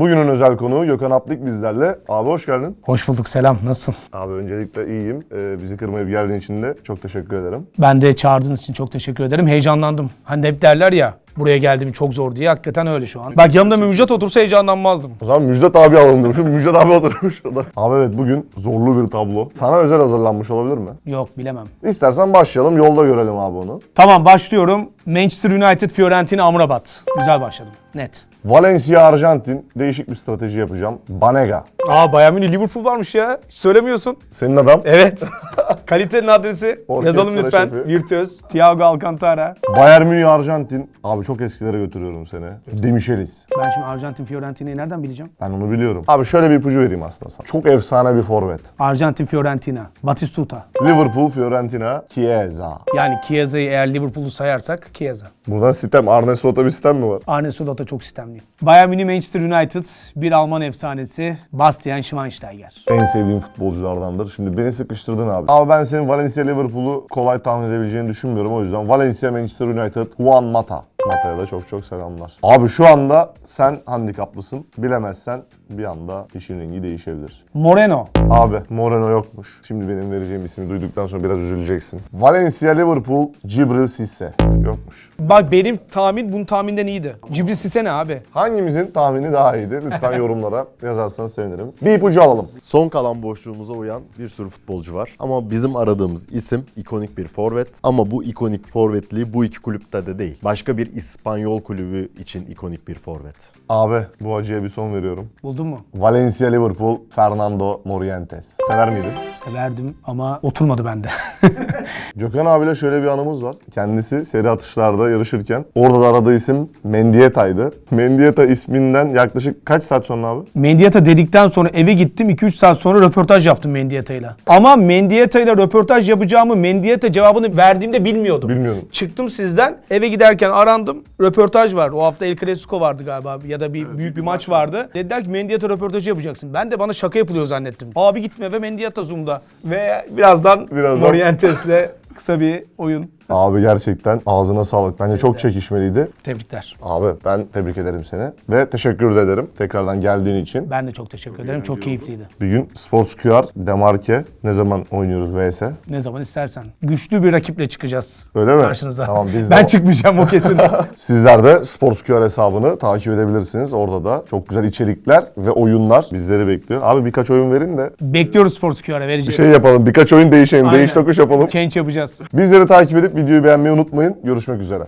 Bugünün özel konuğu Gökhan Aplik bizlerle. Abi hoş geldin. Hoş bulduk selam nasılsın? Abi öncelikle iyiyim. Ee, bizi kırmayıp geldiğin için de çok teşekkür ederim. Ben de çağırdığınız için çok teşekkür ederim. Heyecanlandım. Hani hep derler ya buraya geldim çok zor diye. Hakikaten öyle şu an. Bak yanımda Müjdat otursa heyecanlanmazdım. O zaman Müjdat abi alalım demişim. Müjdat abi oturmuş orada. Abi evet bugün zorlu bir tablo. Sana özel hazırlanmış olabilir mi? Yok bilemem. İstersen başlayalım. Yolda görelim abi onu. Tamam başlıyorum. Manchester United, Fiorentina, Amrabat. Güzel başladım. Net. Valencia Arjantin. Değişik bir strateji yapacağım. Banega. Aa Bayern Münih Liverpool varmış ya. Hiç söylemiyorsun. Senin adam. Evet. Kalitenin adresi. Orkestra Yazalım lütfen. şefi. Virtüöz. Thiago Alcantara. Bayern Münih Arjantin. Abi çok eskilere götürüyorum seni. Demichelis. Ben şimdi Arjantin Fiorentina'yı nereden bileceğim? Ben onu biliyorum. Abi şöyle bir ipucu vereyim aslında sana. Çok efsane bir forvet. Arjantin Fiorentina. Batistuta. Liverpool, Fiorentina, Chiesa. Yani Chiesa'yı eğer Liverpool'u sayarsak Chiesa. Buradan sistem, Arne Slot'a bir sistem mi var? Arne Slot'a çok sistemli. Bayern Münih Manchester United bir Alman efsanesi Bastian Schweinsteiger. En sevdiğim futbolculardandır. Şimdi beni sıkıştırdın abi. Ama ben senin Valencia Liverpool'u kolay tahmin edebileceğini düşünmüyorum. O yüzden Valencia Manchester United Juan Mata. Mata'ya da çok çok selamlar. Abi şu anda sen handikaplısın. Bilemezsen bir anda işin rengi değişebilir. Moreno. Abi Moreno yokmuş. Şimdi benim vereceğim ismi duyduktan sonra biraz üzüleceksin. Valencia Liverpool Cibril Cisse. Yokmuş. Bak benim tahmin bunun tahminden iyiydi. Cibril Sisse ne abi? Hangimizin tahmini daha iyiydi? Lütfen yorumlara yazarsanız sevinirim. Bir ipucu alalım. Son kalan boşluğumuza uyan bir sürü futbolcu var. Ama bizim aradığımız isim ikonik bir forvet. Ama bu ikonik forvetliği bu iki kulüpte de değil. Başka bir İspanyol kulübü için ikonik bir forvet. Abi bu acıya bir son veriyorum. Buldun mu? Valencia Liverpool Fernando Morientes. Sever miydin? Severdim ama oturmadı bende. Gökhan abiyle şöyle bir anımız var. Kendisi seri atışlarda yarışırken orada da aradığı isim Mendieta'ydı. Mendieta isminden yaklaşık kaç saat sonra abi? Mendieta dedikten sonra eve gittim. 2-3 saat sonra röportaj yaptım Mendieta'yla. Ama Mendieta'yla röportaj yapacağımı Mendieta cevabını verdiğimde bilmiyordum. Bilmiyordum. Çıktım sizden eve giderken arandım. Röportaj var. O hafta El Clasico vardı galiba ya da bir büyük bir maç vardı. Dediler ki Mendieta röportajı yapacaksın. Ben de bana şaka yapılıyor zannettim. Abi gitme ve Mendieta Zoom'da. Ve birazdan, Birazdan- Morientes'le kısa bir oyun. Abi gerçekten ağzına sağlık. Bence çok çekişmeliydi. Tebrikler. Abi ben tebrik ederim seni. Ve teşekkür de ederim tekrardan geldiğin için. Ben de çok teşekkür ederim. Çok keyifliydi. Bir gün Sports QR Demarke ne zaman oynuyoruz vs? Ne zaman istersen. Güçlü bir rakiple çıkacağız. Öyle mi? Karşınıza. Tamam, biz de ben çıkmayacağım o kesin. Sizler de Sports QR hesabını takip edebilirsiniz. Orada da çok güzel içerikler ve oyunlar bizleri bekliyor. Abi birkaç oyun verin de Bekliyoruz Sports QR'a bir vereceğiz. şey yapalım. Birkaç oyun değişelim. Aynen. Değiş tokuş yapalım. Change yapacağız. Bizleri takip edip videoyu beğenmeyi unutmayın. Görüşmek üzere.